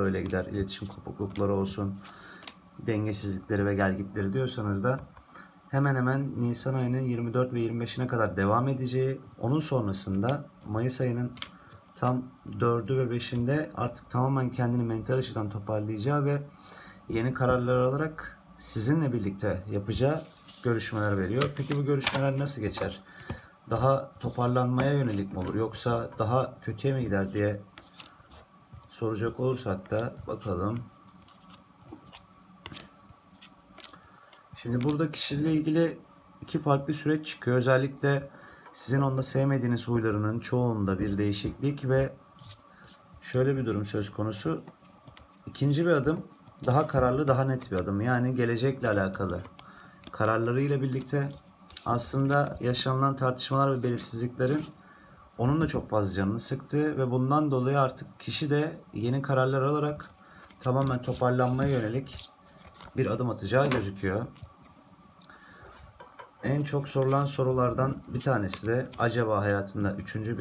öyle gider. İletişim kopuklukları olsun, dengesizlikleri ve gelgitleri diyorsanız da hemen hemen Nisan ayının 24 ve 25'ine kadar devam edeceği, onun sonrasında Mayıs ayının tam 4'ü ve 5'inde artık tamamen kendini mental açıdan toparlayacağı ve yeni kararlar alarak sizinle birlikte yapacağı görüşmeler veriyor. Peki bu görüşmeler nasıl geçer? Daha toparlanmaya yönelik mi olur yoksa daha kötüye mi gider diye soracak olursak da bakalım. Şimdi burada kişiyle ilgili iki farklı süreç çıkıyor. Özellikle sizin onda sevmediğiniz huylarının çoğunda bir değişiklik ve şöyle bir durum söz konusu. İkinci bir adım daha kararlı, daha net bir adım. Yani gelecekle alakalı kararlarıyla birlikte aslında yaşanılan tartışmalar ve belirsizliklerin onun da çok fazla canını sıktı ve bundan dolayı artık kişi de yeni kararlar alarak tamamen toparlanmaya yönelik bir adım atacağı gözüküyor. En çok sorulan sorulardan bir tanesi de acaba hayatında üçüncü bir